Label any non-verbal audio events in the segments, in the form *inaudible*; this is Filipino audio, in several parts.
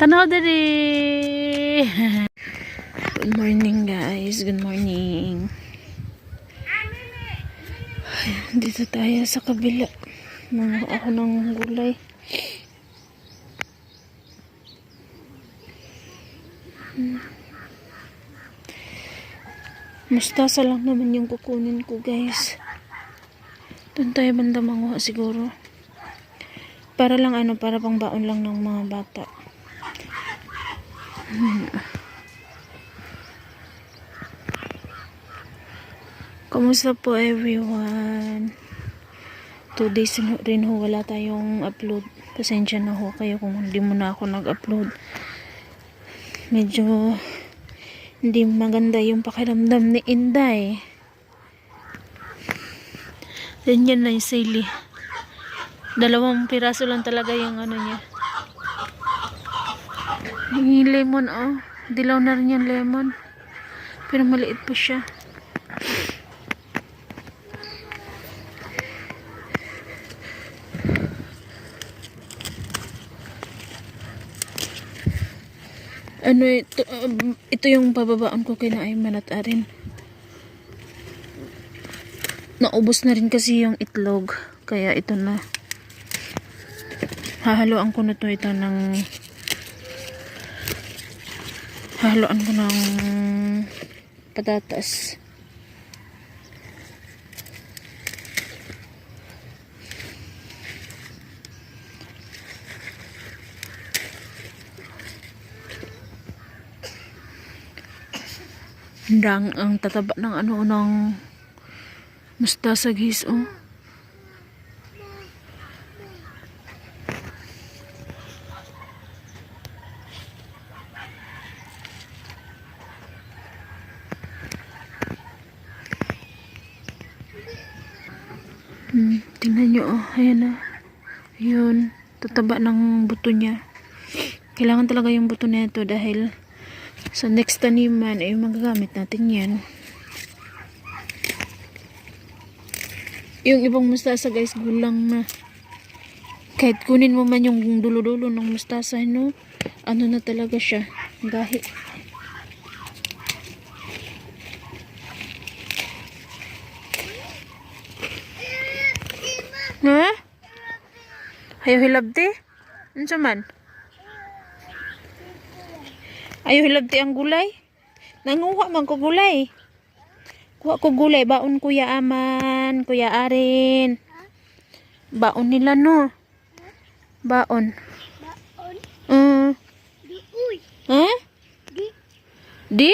Tanaw dali. Good morning guys. Good morning. Dito tayo sa kabila. Mga ako ng gulay. Mustasa lang naman yung kukunin ko guys. Doon tayo banda manguha siguro. Para lang ano, para pang baon lang ng mga bata. Kumusta po everyone? Two days rin- ho wala tayong upload. Pasensya na ho kayo kung hindi mo na ako nag-upload. Medyo hindi maganda yung pakiramdam ni Inday. Ganyan na yung sili. Dalawang piraso lang talaga yung ano niya. Yung lemon, oh. Dilaw na rin yung lemon. Pero maliit pa siya. Ano ito, um, ito yung pababaan ko kay Naayman at Arin. Naubos na rin kasi yung itlog. Kaya ito na. Hahaluan ko na to ito ng hahaluan ko ng patatas. Hindang ang tataba ng ano ng mustasa guys oh. Hmm, tingnan nyo oh, ayan na. Yun, tataba ng buto niya. Kailangan talaga yung buto nito dahil sa next taniman ay magagamit natin yan. Yung ibang mustasa guys, gulang na. Kahit kunin mo man yung dulo-dulo ng mustasa, no? Ano na talaga siya? Gahi. Ha? Ayaw hilabti? Ano man? Ayaw hilabti ang gulay? Nanguha man ko gulay. Kuha ko gulay. Baon kuya Aman, kuya Arin. Baon nila no. Baon. Baon. Mm. Di uy. Ha? Di Di?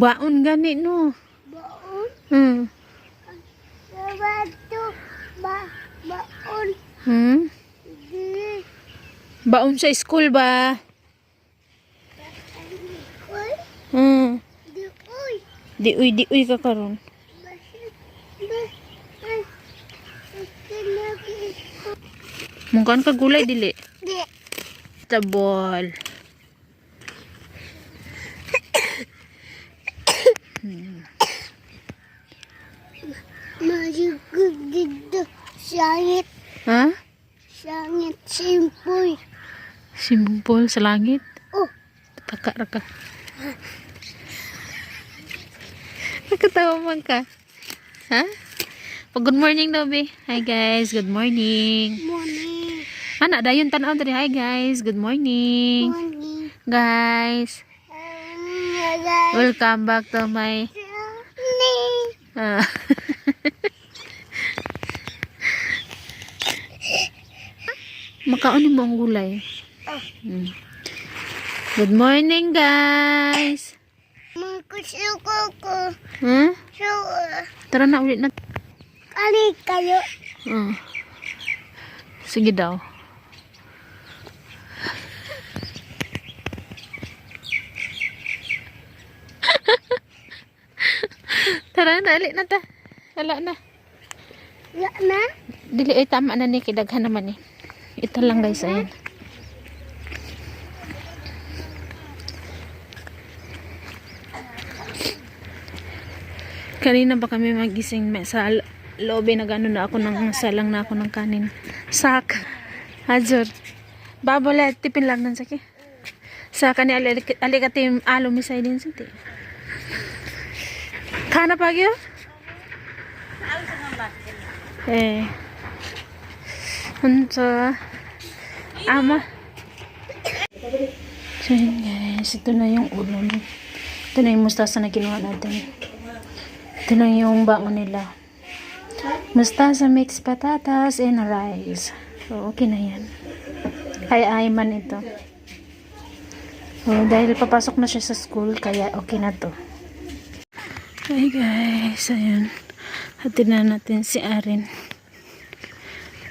Baon gani no. baon. Hmm. Ba baon. Hmm? Di Baon sa school ba? Hmm. Di uy. Di uy, di uy ka karon. Mungkan ka gulay dili. Di. Tabol. Masugod dito. Sangit. Ha? Sangit. Simpoy. Simbol sa langit. Oh. Taka ra ka. Nakatawa man ka. Ha? Pag good morning daw, be. Hi guys, good morning. Morning. Ana, dayon tanaw diri. Hi guys, good morning. Morning. Guys, Um, welcome back to my Morning. ah, *laughs* Makaon mo ang gulay. Hmm. Good morning, guys. Magkusuko ko. Uh, Tara na ulit na. kali kayo. Oh. Sige daw. *laughs* Tara na, ulit na ta. Wala na. Wala na? Dili ay tama na ni kidaghan naman eh. Ito lang guys, ayan. Kanina pa kami magising sa lo- lobby nag ano na ako ng salang na ako ng kanin. Sak. Hazard. Babala, tipin lang nan saki. Sa kani alik alikatim alo misay din siti. Kana pa gyo? Eh. Unsa? Ama. So yun guys, ito na yung ulo. Ito na yung mustasa na kinuha natin. Ito na yung baon nila. Mustasa mixed patatas and rice. So, okay na yan. Ay, ay man ito. So, dahil papasok na siya sa school, kaya okay na to. Hi guys, ayun. Hatid na natin si Arin.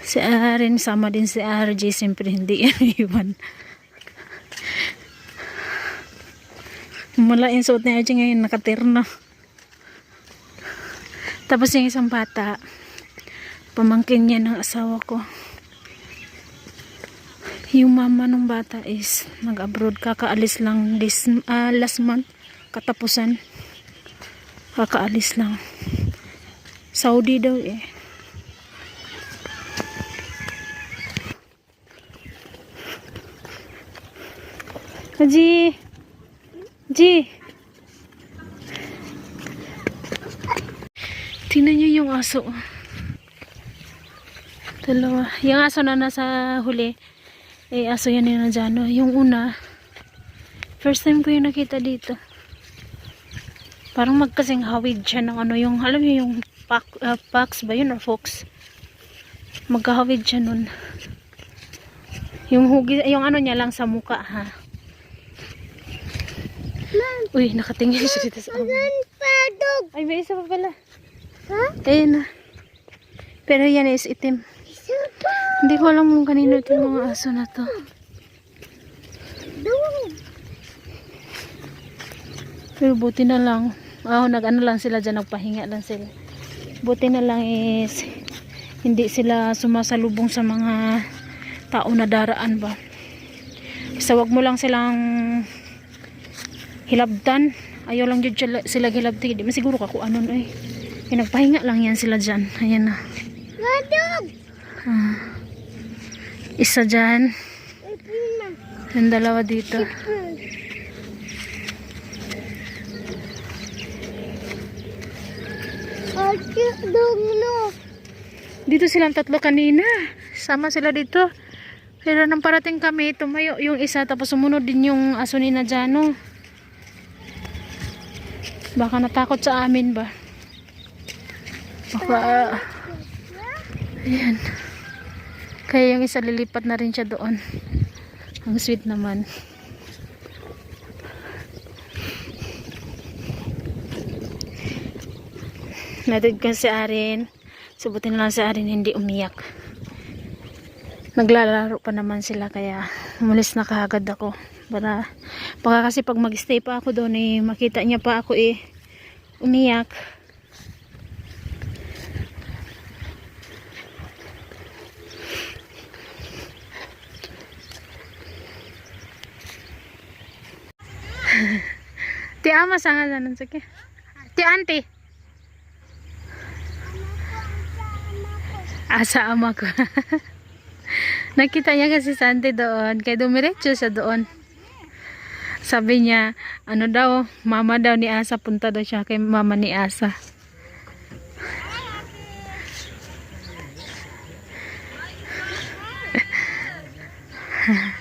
Si Arin, sama din si RJ, siyempre hindi yan *laughs* iwan. Mula yung suot ni RJ ngayon, nakatirno. Tapos yung isang bata, pamangkin niya ng asawa ko. Yung mama ng bata is nag-abroad, kakaalis lang this, ah, last month, katapusan. Kakaalis lang. Saudi daw eh. Ji. Ji. Tingnan niyo yung aso. Dalawa. Yung aso na nasa huli. Eh, aso yan ni Najano. Yung una, first time ko yung nakita dito. Parang magkasing hawid siya ng ano, yung, alam niyo yung pak, uh, ba yun or fox? Magkahawid siya nun. Yung hugi, yung ano niya lang sa muka ha. Uy, nakatingin siya dito sa amin. Ay, may isa pa pala. Ha? Ayun na. Pero yan is itim. Hindi ko alam kung kanino itong mga aso na to. Pero buti na lang. Ah, nag-ano lang sila dyan, nagpahinga lang sila. Buti na lang is hindi sila sumasalubong sa mga tao na daraan ba. Basta wag mo lang silang hilabtan. Ayaw lang jud sila, hilabti. Di man siguro kako anon ay. Eh, nagpahinga lang yan sila dyan. Ayan na. Ah. Isa na. Yung dalawa dito. Dito silang tatlo kanina. Sama sila dito. Pero nang parating kami, tumayo yung isa tapos sumunod din yung aso ni Najano. Baka natakot sa amin ba? Baka, ah, ayan. Kaya yung isa lilipat na rin siya doon. Ang sweet naman. Natid ka si Arin. Subutin lang si Arin hindi umiyak. Naglalaro pa naman sila kaya umalis na kaagad ako. Para, baka kasi pag mag-stay pa ako doon eh, makita niya pa ako eh, umiyak. *laughs* Ti ama sangat nanan sige. Ti auntie. Asa ama ko. *laughs* Nakita niya kasi sa doon. Kaya dumiretso siya doon. Sabi niya, ano daw, mama daw ni Asa, punta daw siya kay mama ni Asa. Ha *laughs*